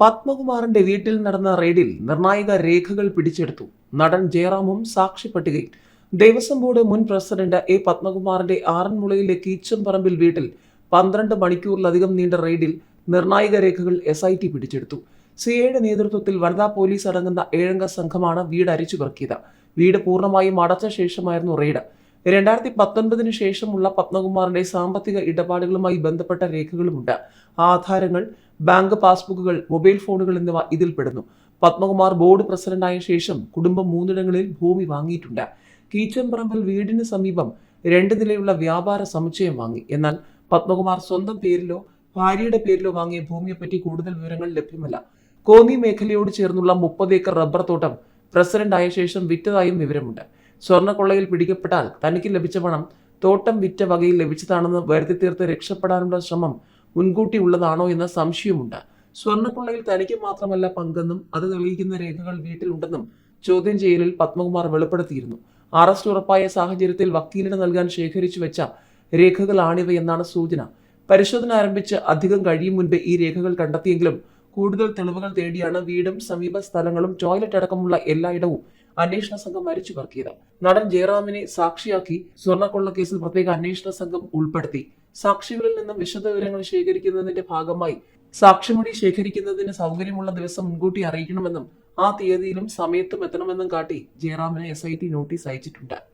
പത്മകുമാറിന്റെ വീട്ടിൽ നടന്ന റെയ്ഡിൽ നിർണായക രേഖകൾ പിടിച്ചെടുത്തു. നടൻ ജയറാമും സാക്ഷി പട്ടികയിൽ ദേവസ്വം ബോർഡ് മുൻ പ്രസിഡന്റ് എ പത്മകുമാറിന്റെ ആറന്മുളയിലെ കീച്ചംപറമ്പിൽ വീട്ടിൽ പന്ത്രണ്ട് മണിക്കൂറിലധികം നീണ്ട റെയ്ഡിൽ നിർണായക രേഖകൾ എസ് ഐ ടി പിടിച്ചെടുത്തു. സിഐയുടെ നേതൃത്വത്തിൽ വനിതാ പോലീസ് അടങ്ങുന്ന ഏഴംഗ സംഘമാണ് വീട് അരിച്ചു പെറുക്കിയത് വീട് പൂർണമായും അടച്ച ശേഷമായിരുന്നു റെയ്ഡ്. രണ്ടായിരത്തി പത്തൊൻപതിന് ശേഷമുള്ള പത്മകുമാറിന്റെ സാമ്പത്തിക ഇടപാടുകളുമായി ബന്ധപ്പെട്ട രേഖകളുമുണ്ട്. ആധാരങ്ങൾ ബാങ്ക് പാസ്ബുക്കുകൾ മൊബൈൽ ഫോണുകൾ എന്നിവ ഇതിൽപ്പെടുന്നു പത്മകുമാർ ബോർഡ് പ്രസിഡന്റായ ശേഷം കുടുംബം മൂന്നിടങ്ങളിൽ ഭൂമി വാങ്ങിയിട്ടുണ്ട്. കീച്ചമ്പറമ്പിൽ വീടിന് സമീപം രണ്ട് നിലയുള്ള വ്യാപാര സമുച്ചയം വാങ്ങി. എന്നാൽ പത്മകുമാർ സ്വന്തം പേരിലോ ഭാര്യയുടെ പേരിലോ വാങ്ങിയ ഭൂമിയെപ്പറ്റി കൂടുതൽ വിവരങ്ങൾ ലഭ്യമല്ല. കോന്നി മേഖലയോട് ചേർന്നുള്ള മുപ്പത് ഏക്കർ റബ്ബർ തോട്ടം പ്രസിഡന്റ് ആയ ശേഷം വിറ്റതായും വിവരമുണ്ട്. സ്വർണക്കൊള്ളയിൽ പിടിക്കപ്പെട്ടാൽ തനിക്ക് ലഭിച്ച പണം തോട്ടം വിറ്റ വകയിൽ ലഭിച്ചതാണെന്ന് വരുത്തി തീർത്ത് രക്ഷപ്പെടാനുള്ള ശ്രമം മുൻകൂട്ടി ഉള്ളതാണോ എന്ന സംശയമുണ്ട് സ്വർണക്കൊള്ളയിൽ തനിക്ക് മാത്രമല്ല പങ്കെന്നും അത് തെളിയിക്കുന്ന രേഖകൾ വീട്ടിലുണ്ടെന്നും ചോദ്യം ചെയ്യലിൽ പത്മകുമാർ വെളിപ്പെടുത്തിയിരുന്നു. അറസ്റ്റ് ഉറപ്പായ സാഹചര്യത്തിൽ വക്കീലിന് നൽകാൻ ശേഖരിച്ചു വെച്ച രേഖകളാണിവയെന്നാണ് സൂചന. പരിശോധന ആരംഭിച്ച് അധികം കഴിയും മുൻപ് ഈ രേഖകൾ കണ്ടെത്തിയെങ്കിലും കൂടുതൽ തെളിവുകൾ തേടിയാണ് വീടും സമീപ സ്ഥലങ്ങളും ടോയ്ലറ്റ് അടക്കമുള്ള എല്ലായിടവും അന്വേഷണ സംഘം മരിച്ചു പറക്കിയത് നടൻ ജയറാമിനെ സാക്ഷിയാക്കി സ്വർണക്കൊള്ള കേസിൽ പ്രത്യേക അന്വേഷണ സംഘം ഉൾപ്പെടുത്തി. സാക്ഷികളിൽ നിന്നും വിശദ വിവരങ്ങൾ ശേഖരിക്കുന്നതിന്റെ ഭാഗമായി സാക്ഷിമൊഴി ശേഖരിക്കുന്നതിന് സൗകര്യമുള്ള ദിവസം മുൻകൂട്ടി അറിയിക്കണമെന്നും ആ തീയതിയിലും സമയത്തും എത്തണമെന്നും കാട്ടി ജയറാമിന് എസ് ഐ ടി നോട്ടീസ് അയച്ചിട്ടുണ്ട്.